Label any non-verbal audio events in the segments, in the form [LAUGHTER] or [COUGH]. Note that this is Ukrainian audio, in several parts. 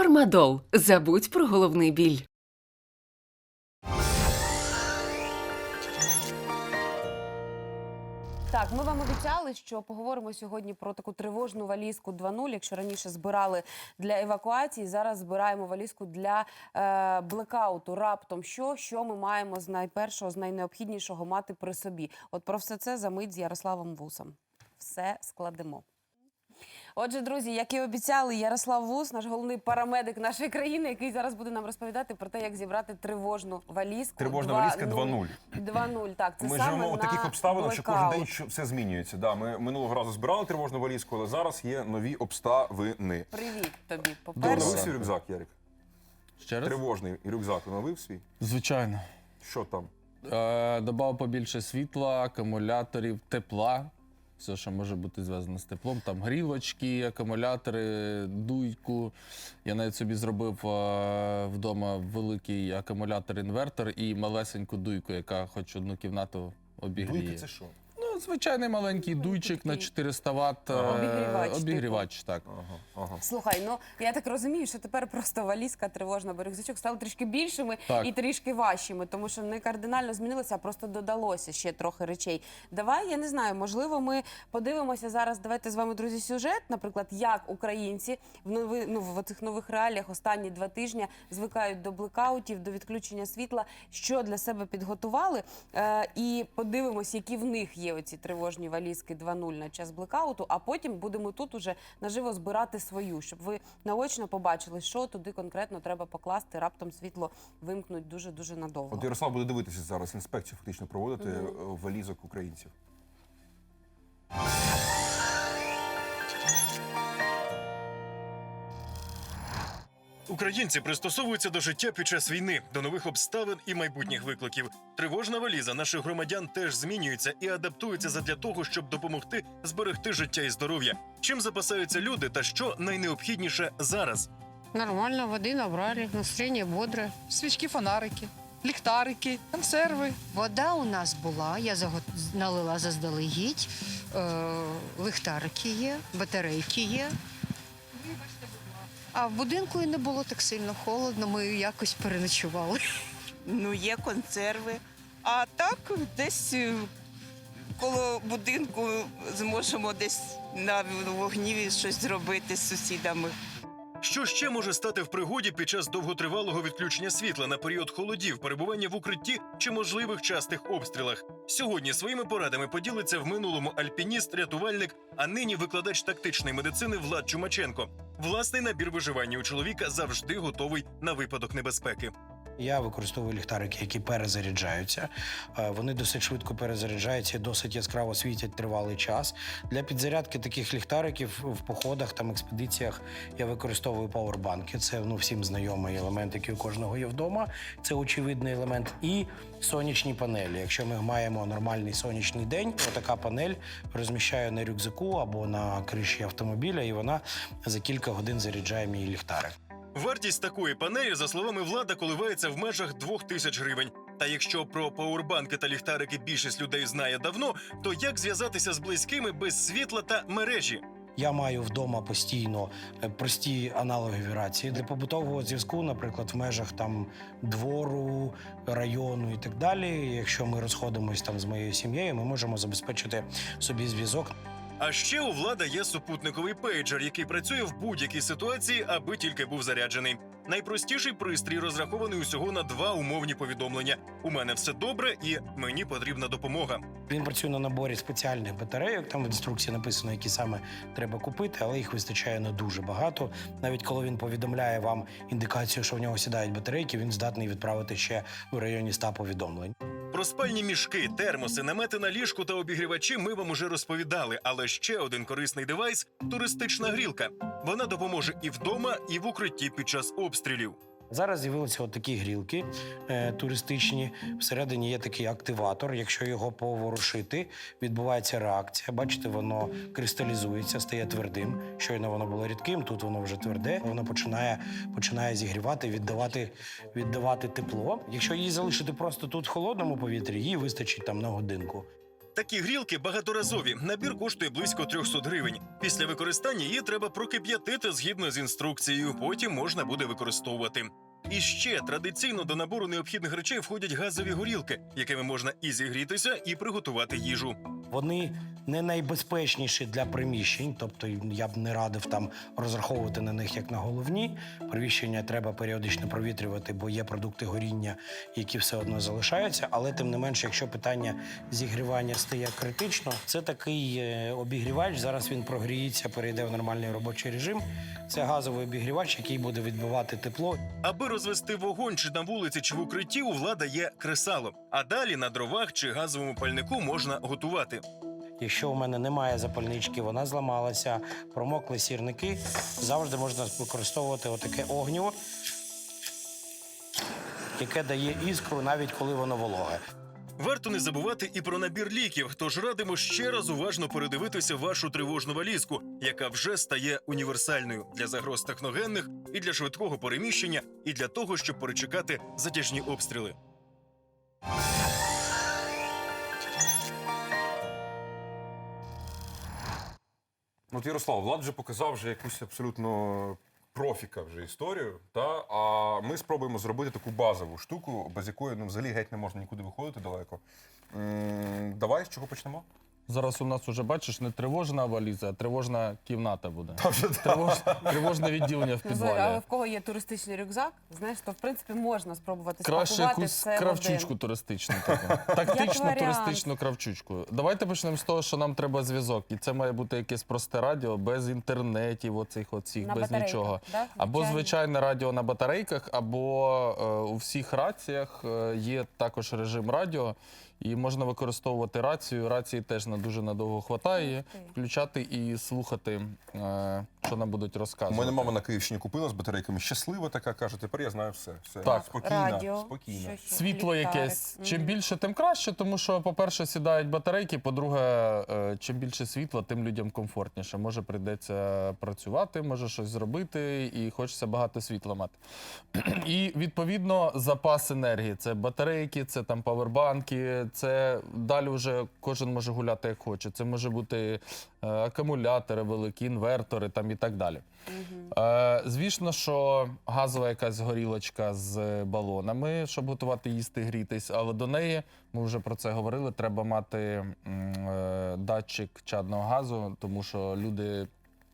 Фармадол. Забудь про головний біль. Так, ми вам обіцяли, що поговоримо сьогодні про таку тривожну валізку 2.0. Якщо раніше збирали для евакуації, зараз збираємо валізку для е, блекауту. Раптом що, що ми маємо з найпершого, з найнеобхіднішого мати при собі. От про все це за мить з Ярославом Вусом. Все складемо. Отже, друзі, як і обіцяли, Ярослав Вус, наш головний парамедик нашої країни, який зараз буде нам розповідати про те, як зібрати тривожну валізку. Тривожна 2.0. валізка 2.0. 2.0, так. Це Ми саме живемо у на таких обставинах, що кожен день що- все змінюється. Да, ми минулого разу збирали тривожну валізку, але зараз є нові обставини. Привіт тобі. По-перше, оновив свій рюкзак, Ярик? Ще раз? Тривожний рюкзак оновив свій? Звичайно. Що там? Е, Добав побільше світла, акумуляторів, тепла. Все, що може бути зв'язано з теплом. Там грілочки, акумулятори, дуйку. Я навіть собі зробив е, вдома великий акумулятор-інвертор і малесеньку дуйку, яка хоч одну кімнату обігріє. Дуйка це що? Звичайний маленький дуйчик на 400 Вт. Ага. Обігрівач, обігрівач так. Ага, ага. Слухай, ну я так розумію, що тепер просто валізка тривожна, рюкзачок стали трішки більшими Так. і трішки важчими, тому що не кардинально змінилося, а просто додалося ще трохи речей. Давай, я не знаю, можливо, ми подивимося зараз. Давайте з вами, друзі, сюжет, наприклад, як українці в нови, ну, в цих нових реаліях останні два тижні звикають до блекаутів, до відключення світла, що для себе підготували. Е, і подивимось, які в них є оці тривожні валізки 2.0 на час блекауту. А потім будемо тут уже наживо збирати свою, щоб ви наочно побачили, що туди конкретно треба покласти. Раптом світло вимкнуть дуже дуже надовго. От Ярослав буде дивитися зараз, інспекцію фактично проводити е, валізок українців. Українці пристосовуються до життя під час війни, до нових обставин і майбутніх викликів. Тривожна валіза наших громадян теж змінюється і адаптується задля того, щоб допомогти зберегти життя і здоров'я. Чим запасаються люди та що найнеобхідніше зараз? Нормально, воды набрали, настроение бодрое. свічки, фонарики, ліхтарики, консерви. Вода у нас була, я заго- налила заздалегідь. Е, лихтарики є, батарейки є. А в будинку і не було так сильно холодно, ми якось переночували. Ну, є консерви. А так десь е, коло будинку зможемо десь на вогні щось зробити з сусідами. Що ще може стати в пригоді під час довготривалого відключення світла на період холодів, перебування в укритті чи можливих частих обстрілах? Сьогодні своїми порадами поділиться в минулому альпініст, рятувальник, а нині викладач тактичної медицини Влад Чумаченко. Власний набір виживання у чоловіка завжди готовий на випадок небезпеки. Я використовую ліхтарики, які перезаряджаються. Е, Вони досить швидко перезаряджаються і досить яскраво світять тривалий час. Для підзарядки таких ліхтариків в походах там експедиціях я використовую пауербанки. Це ну всім знайомий елемент, який у кожного є вдома. Це очевидний елемент. І сонячні панелі. Якщо ми маємо нормальний сонячний день, отака панель розміщаю на рюкзаку або на криші автомобіля, і вона за кілька годин заряджає мій ліхтарик. Вартість такої панелі, за словами влада, коливається в межах двох тисяч гривень. Та якщо про пауербанки та ліхтарики більшість людей знає давно, то як зв'язатися з близькими без світла та мережі? Я маю вдома постійно е, прості аналогові рації для побутового зв'язку, наприклад, в межах там двору, району і так далі. Якщо ми розходимось там з моєю сім'єю, ми можемо забезпечити собі зв'язок. А ще у влада є супутниковий пейджер, який працює в будь-якій ситуації, аби тільки був заряджений. Найпростіший пристрій розрахований усього на два умовні повідомлення: у мене все добре і мені потрібна допомога. Він працює на наборі спеціальних батарейок. Там в інструкції написано, які саме треба купити, але їх вистачає не дуже багато. Навіть коли він повідомляє вам індикацію, що в нього сідають батарейки, він здатний відправити ще в районі 100 повідомлень. Про спальні мішки, термоси, намети на ліжку та обігрівачі ми вам уже розповідали. Але ще один корисний девайс туристична грілка. Вона допоможе і вдома, і в укритті під час обстрілів. Зараз з'явилися такі грілки е, туристичні. Всередині є такий активатор. Якщо його поворушити, відбувається реакція. Бачите, воно кристалізується, стає твердим. Щойно воно було рідким, тут воно вже тверде. Воно починає, починає зігрівати, віддавати, віддавати тепло. Якщо її залишити просто тут в холодному повітрі, їй вистачить там на годинку. Такі грілки багаторазові. Набір коштує близько 300 гривень. Після використання її треба прокип'ятити згідно з інструкцією. Потім можна буде використовувати. І ще традиційно до набору необхідних речей входять газові горілки, якими можна і зігрітися, і приготувати їжу. Вони не найбезпечніші для приміщень, тобто я б не радив там розраховувати на них як на головні. Приміщення треба періодично провітрювати, бо є продукти горіння, які все одно залишаються. Але тим не менше, якщо питання зігрівання стає критично, це такий е, обігрівач. Зараз він прогріється, перейде в нормальний робочий режим. Це газовий обігрівач, який буде відбивати тепло. Аби розвести вогонь чи на вулиці, чи в укритті, у влада є кресало. А далі на дровах чи газовому пальнику можна готувати. Якщо у мене немає запальнички, вона зламалася, промокли сірники, завжди можна використовувати отаке огніво, яке дає іскру, навіть коли воно вологе. Варто не забувати і про набір ліків, тож радимо ще раз уважно передивитися вашу тривожну валізку, яка вже стає універсальною для загроз техногенних і для швидкого переміщення, і для того, щоб перечекати затяжні обстріли. От Ярослав, Влад вже показав вже якусь абсолютно профіка вже історію. Та? А ми спробуємо зробити таку базову штуку, без якої ну, взагалі геть не можна нікуди виходити далеко. М, Давай з чого почнемо? Зараз у нас уже бачиш не тривожна валіза, а тривожна кімната буде. Тривож, тривожне відділення в слухай, але в кого є туристичний рюкзак, знаєш, то в принципі можна спробувати Краще якусь все кравчучку один. туристичну таку. [LAUGHS] Тактичну туристичну кравчучку. Давайте почнемо з того, що нам треба зв'язок. І це має бути якесь просте радіо, без інтернетів, оцих оцих, На без нічого. да? Або звичайне радіо на батарейках, або е, у всіх раціях е, є також режим радіо, і можна використовувати рацію. Рації теж на дуже надовго хватає. Включати і слухати, е, що нам будуть У розказувати. мене мама на Київщині купила з батарейками. Щаслива така, каже, тепер я знаю все. все. Так. Спокійно, Радіо, спокійно. Світло Ліхтарик. якесь. Чим більше, тим краще, тому що, по-перше, сідають батарейки, по-друге, е, чим більше світла, тим людям комфортніше. Може, прийдеться працювати, може щось зробити, і хочеться багато світла мати. [CLEARS THROAT] І відповідно запас енергії. Це батарейки, це там павербанки, це далі вже кожен може гуляти як хоче. Це може бути е, акумулятори великі, інвертори там і так далі. Е, звісно, що газова якась горілочка з балонами, щоб готувати їсти, грітись, але до неї, ми вже про це говорили, треба мати е, датчик чадного газу, тому що люди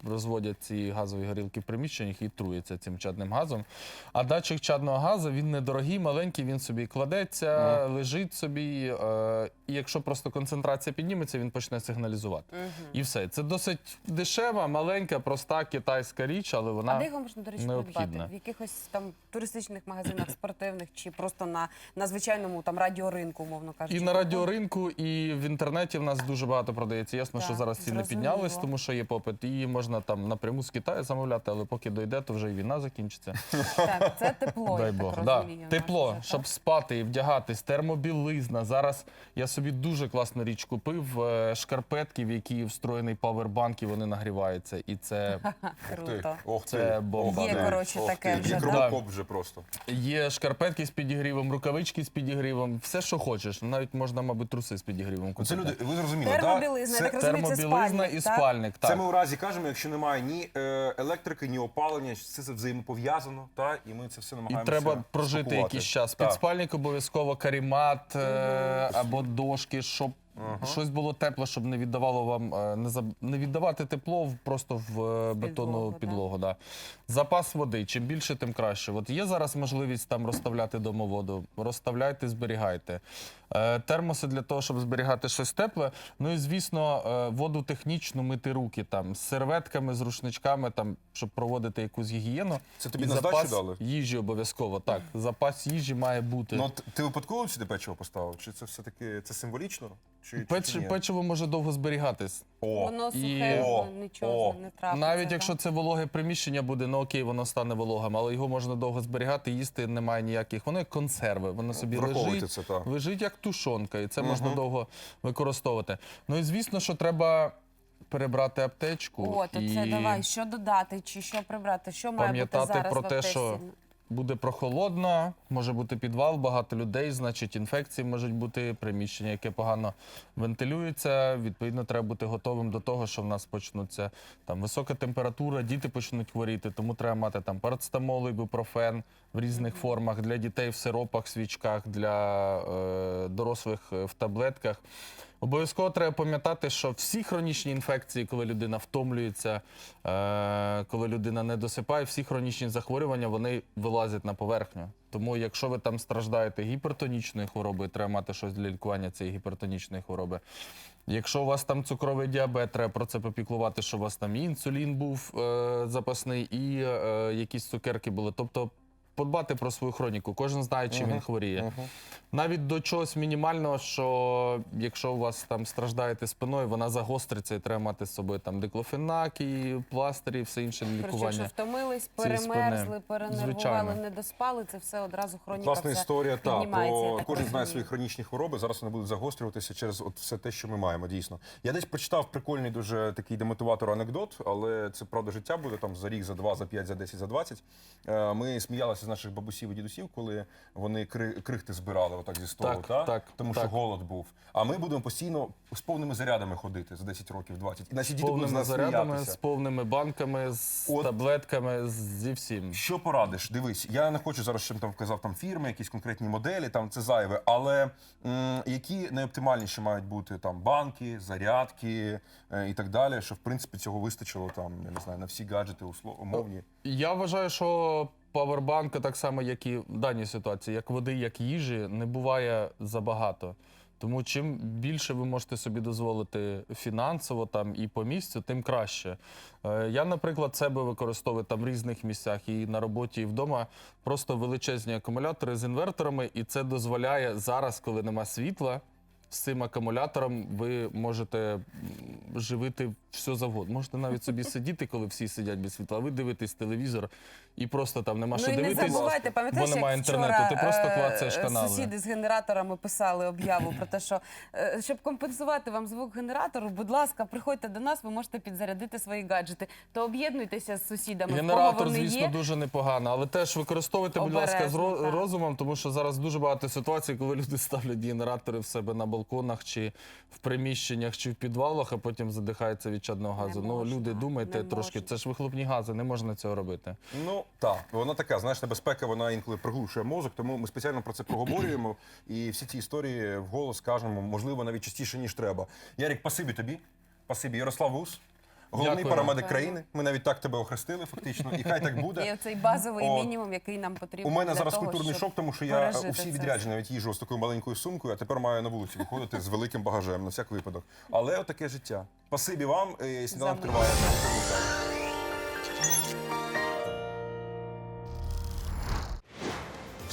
розводять ці газові горілки в приміщеннях і труються цим чадним газом. А датчик чадного газу він недорогий, маленький, він собі кладеться, лежить собі. Е, і якщо просто концентрація підніметься, він почне сигналізувати. І все. Це досить дешева, маленька, проста китайська річ, але А вона де його можна, до речі, необхідна. придбати? В якихось там туристичних магазинах спортивних чи просто на, на звичайному там радіоринку, умовно кажучи. І на радіоринку, і в інтернеті в нас дуже багато продається. Ясно, що зараз ціни піднялись, тому що є попит. І можна там напряму з Китаю замовляти, але поки дойде, то вже і війна закінчиться. Так, це тепло, Дай я Бог. так Да. розумію. Тепло, наше, щоб спати і вдягатись, термобілизна. Зараз я собі дуже класну річ купив. е, Шкарпетки, в які встроєний павербанк, і вони нагріваються. І це Ох [LAUGHS] Круто. ох ти, Це бомба. Є, коротше, ох таке ти. вже, Є да? кровокоп вже просто. є шкарпетки з підігрівом, рукавички з підігрівом, все, що хочеш. Навіть можна, мабуть, труси з підігрівом купити. Це люди, ви зрозуміли, Термобілизна, я так Це, розумію, це Термобілизна спальник, і так? спальник. Так. це ми у разі кажемо, якщо немає ні е, електрики, ні опалення, це, це взаємопов'язано, та? і ми це все І треба прожити спакувати. якийсь час. Підспальник обов'язково карімат е, або дошки, щоб щось було тепле, щоб не віддавало вам е, не, заб- не віддавати тепло в- просто в е, бетонну Підлогу, да. підлогу. Да. Запас води. Чим більше, тим краще. От є зараз можливість там розставляти домоводу. Розставляйте, зберігайте. Е, термоси для того, щоб зберігати щось тепле. Ну і звісно, е, воду технічну мити руки там з серветками, з рушничками, там, щоб проводити якусь гігієну. Це тобі І на здачу запас дали? Їжі обов'язково, так. Запас їжі має бути. Ну, от ти випадково сюди печиво поставив? Чи це все-таки це символічно? Чи, Печ, чи ні? печиво може довго зберігатись. О, Воно І- сухе, О, воно нічого о. не трапиться. Навіть якщо це вологе приміщення буде, ну окей, воно стане вологим, але його можна довго зберігати, їсти немає ніяких. Воно як консерви, воно собі Враховуйте лежить, це, так. лежить як тушонка, і це можна довго використовувати. Ну і звісно, що треба перебрати аптечку. О, то і... це давай, що додати чи що прибрати, що має бути Пам'ятати зараз про в те, аптечці? що буде прохолодно, може бути підвал, багато людей, значить інфекції можуть бути, приміщення, яке погано вентилюється. Відповідно, треба бути готовим до того, що в нас почнуться там висока температура, діти почнуть хворіти, тому треба мати там парацетамол, ібупрофен в різних формах для дітей в сиропах, свічках, для е, дорослих е, в таблетках. Обов'язково треба пам'ятати, що всі хронічні інфекції, коли людина втомлюється, е, коли людина не досипає, всі хронічні захворювання вони вилазять на поверхню. Тому, якщо ви там страждаєте гіпертонічною хворобою, треба мати щось для лікування цієї гіпертонічної хвороби. Якщо у вас там цукровий діабет, треба про це попіклувати, що у вас там і інсулін був е, запасний, і е, якісь цукерки були. Тобто подбати про свою хроніку. Кожен знає, чим він хворіє. Навіть до чогось мінімального, що якщо у вас там страждаєте спиною, вона загостриться і треба мати з собою там диклофенак і пластирі, і все інше для лікування. якщо втомились, цієї спини. перемерзли, перенервували, Звичайно. не доспали, це все одразу хроніка. Класна вся історія, та піднімається, я про так кожен знає розумію. свої хронічні хвороби. Зараз вони будуть загострюватися через от все те, що ми маємо. Дійсно, я десь прочитав прикольний дуже такий демотиватор анекдот, але це правда життя буде там за рік, за два, за п'ять, за десять, за двадцять. Е, Ми сміялися з наших бабусів і дідусів, коли вони кри- крихти збирали отак зі столу, Так, та? так, тому що так. голод був. А ми будемо постійно з повними зарядами ходити за 10 років, 20. І наші З діти будуть з повними нас зарядами, сміятися. з повними банками, з От. таблетками, з- зі всім. Що порадиш? Дивись, я не хочу зараз, щоб там вказав там фірми, якісь конкретні моделі, там це зайве. Але м, які найоптимальніші мають бути там банки, зарядки е, і так далі, щоб в принципі цього вистачило там, я не знаю, на всі гаджети умовні. Я вважаю, що павербанка, так само, як і в даній ситуації, як води, як їжі, не буває забагато. Тому чим більше ви можете собі дозволити фінансово там і по місцю, тим краще. Е, Я, наприклад, себе використовую там в різних місцях і на роботі, і вдома просто величезні акумулятори з інверторами, і це дозволяє зараз, коли нема світла. З цим акумулятором ви можете живити все завгодно. Можете навіть собі сидіти, коли всі сидять без світла, ви дивитесь телевізор і просто там нема Ну що і не дивитись, забувайте, бо пам'ятаєш, немає як інтернету. вчора, Ти просто е, клацаєш канали. Сусіди з генераторами писали об'яву про те, що е, щоб компенсувати вам звук генератору, будь ласка, приходьте до нас, ви можете підзарядити свої гаджети. То об'єднуйтеся з сусідами. в кого Генератор, вони звісно, є. дуже непогано, але теж використовуйте, будь ласка, з ро- так. розумом, тому що зараз дуже багато ситуацій, коли люди ставлять генератори в себе на балконах чи в приміщеннях, чи в підвалах, а потім задихається від чадного газу. ну, можна, люди, думайте не трошки, можна. це ж вихлопні гази, не можна цього робити. Ну так, вона така, знаєш, небезпека, вона інколи приглушує мозок, тому ми спеціально про це проговорюємо і всі ці історії вголос кажемо, можливо, навіть частіше, ніж треба. Ярік, пасибі тобі, пасибі, Ярослав Вус. Головний Дякую. парамедик країни. Ми навіть так тебе охрестили, фактично, і хай так [LAUGHS] буде. І цей базовий От. мінімум, який нам потрібен. У мене для зараз того, культурний щоб шок, тому що я пережити у всі це відрядження навіть їжу з такою маленькою сумкою, а тепер маю на вулиці виходити з великим багажем на всяк випадок. Але отаке життя. Спасибі вам, е, сніданок За триває.